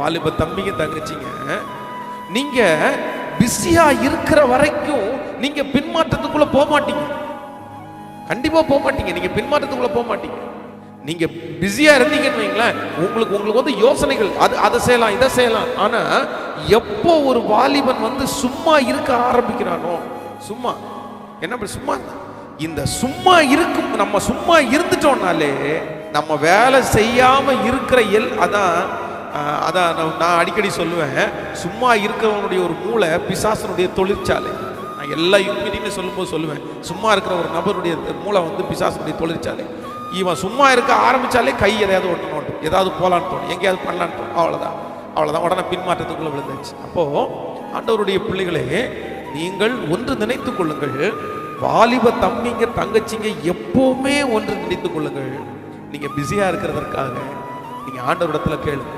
வாலிப தம்பிங்க தங்கச்சிங்க நீங்க பிஸியா இருக்கிற வரைக்கும் நீங்க பின்மாற்றத்துக்குள்ள போக மாட்டீங்க. கண்டிப்பா போக மாட்டீங்க. நீங்க பின்மாற்றத்துக்குள்ள போக மாட்டீங்க. நீங்க பிஸியா இருந்தீங்கன்னு வைங்களேன் உங்களுக்கு உங்களுக்கு வந்து யோசனைகள் அது அதை செய்யலாம் இதை செய்யலாம். ஆனா எப்போ ஒரு வாலிபன் வந்து சும்மா இருக்க ஆரம்பிக்கிறானோ சும்மா என்ன அப்படி சும்மா? இந்த சும்மா இருக்கும் நம்ம சும்மா இருந்துட்டோம்னாலே நம்ம வேலை செய்யாம இருக்கிற எல் அதான் அதான் நான் நான் அடிக்கடி சொல்லுவேன். சும்மா இருக்கிறவனுடைய ஒரு மூளை பிசாசனுடைய தொழிற்சாலை. நான் எல்லா யுக்தியுமே சொல்லும்போது சொல்லுவேன். சும்மா இருக்கிற ஒரு நபருடைய மூளை வந்து பிசாசனுடைய தொழிற்சாலை. இவன் சும்மா இருக்க ஆரம்பிச்சாலே கை எதையாவது ஒன்று நோட்டும் ஏதாவது போகலான்னு தோணும். எங்கேயாவது பண்ணலான்னு தோணும். அவ்வளோதான் அவ்வளோதான் உடனே பின்மாற்றத்துக்குள்ளே விழுந்துச்சு அப்போது ஆண்டவருடைய பிள்ளைகளே நீங்கள் ஒன்று நினைத்து கொள்ளுங்கள். வாலிப தம்பிங்க தங்கச்சிங்க எப்போவுமே ஒன்று நினைத்து கொள்ளுங்கள். நீங்கள் பிஸியாக இருக்கிறதற்காக நீங்கள் ஆண்டவரிடத்தில் கேளுங்க.